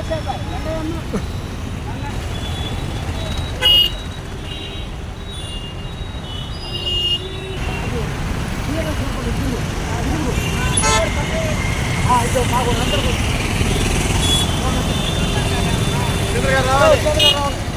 చంద్రగారు రావాలి. చంద్రగారు రావాలి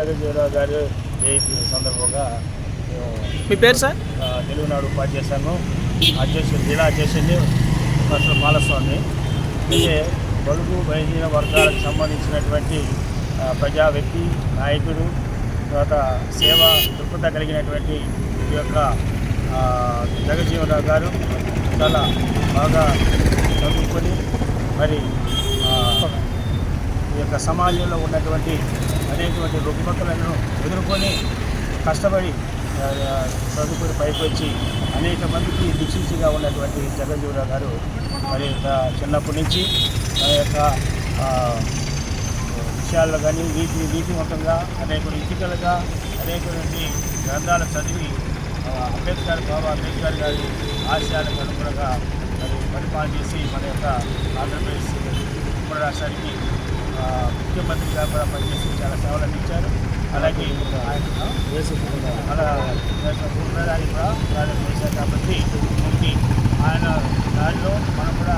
జగజ్జీవరావు గారు జయంతి సందర్భంగా మీ పేరు సార్? తెలుగునాడు సంఘం అధ్యక్షుడు జిల్లా అధ్యక్షుడిని ప్రొఫెసర్ బాలస్వామి అయితే బలుగు బలహీన వర్గాలకు సంబంధించినటువంటి ప్రజా వ్యక్తి నాయకుడు తర్వాత సేవ దృక్పథ కలిగినటువంటి ఈ యొక్క ఆ, జగజ్జీవనరావు గారు చాలా బాగా చదువుకొని మరి ఈ యొక్క సమాజంలో ఉన్నటువంటి అనేటువంటి రుగ్మతలను ఎదుర్కొని కష్టపడి చదువుకుని పైకి వచ్చి అనేక మందికి దిక్షించిగా ఉన్నటువంటి జగజ్జీవరావు గారు మరి యొక్క చిన్నప్పటి నుంచి ఆ యొక్క విషయాల్లో కానీ నీతి నీతివంతంగా అనేక ఇటుకలుగా అనేకటువంటి గ్రంథాలు చదివి అంబేద్కర్ బాబా అంబేద్కర్ గారి ఆశయాలకు అనుగుణంగా మరి పరిపాలన చేసి మన యొక్క ఆంధ్రప్రదేశ్ ఉమ్మడి రాష్ట్రానికి ముఖ్యమంత్రిగా కూడా పనిచేసి చాలా సేవలు అందించారు. అలాగే ఆయన అలా ఉన్నదాన్ని కూడా చేశారు కాబట్టి మనకి ఆయన దానిలో మనం కూడా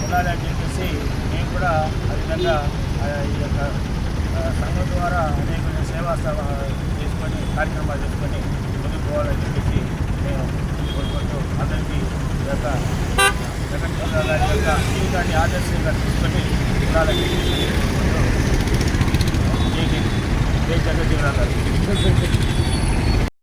వెళ్ళాలని చెప్పేసి మేము కూడా ఆ విధంగా ఈ యొక్క సంఘం ద్వారా అనేక సేవా చేసుకొని కార్యక్రమాలు చేసుకొని ముందుకు పోవాలని చెప్పేసి మేము కోరుకుంటూ అందరికీ ఈ యొక్క జగన్ చంద్ర యొక్క జీవితాన్ని ఆదర్శంగా తీసుకొని ఉండాలని చెప్పేసి కోరుకుంటూ జై జై జై జగజ్జీవరావు గారు